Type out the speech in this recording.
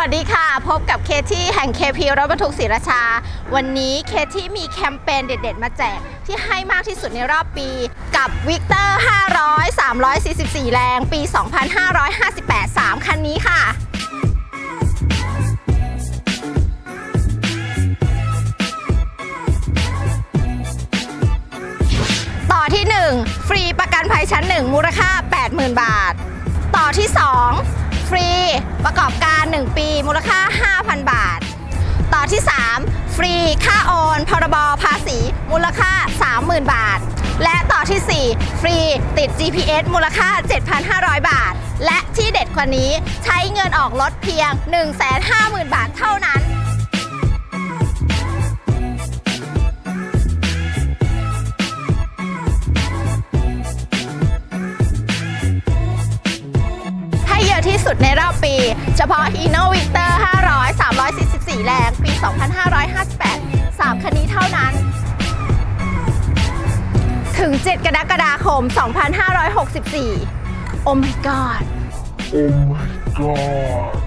วัสดีค่ะ พบกับเคที่แห่ง KP รถบรรทุกศรีราชา วันนี้เคที่มีแคมเปญเด็ดๆ มาแจก ที่ให้มากที่สุดในรอบปีกับวิกเตอร์500 344 แรง ปี 2558 3 คันนี้ค่ะต่อที่ 1 ฟรีประกันภัยชั้น 1 มูลค่า 80,000 บาท ต่อที่ 2 ฟรีประกอบการ 1 ปี มูลค่า 5,000 บาท ต่อที่ 3 ฟรีค่าโอนพรบภาษี มูลค่า 30,000 บาท และต่อที่ 4 ฟรีติด GPS มูลค่า 7,500 บาท และที่เด็ดกว่านี้ใช้เงินออกรถเพียง 150,000 บาทเท่านั้น สุดในรอบปี เฉพาะ Hino Victor 500 344 แรง ปี 2558 3 คันนี้เท่านั้น ถึง 7 กรกฎาคม 2564 โอ้ my god Oh my god.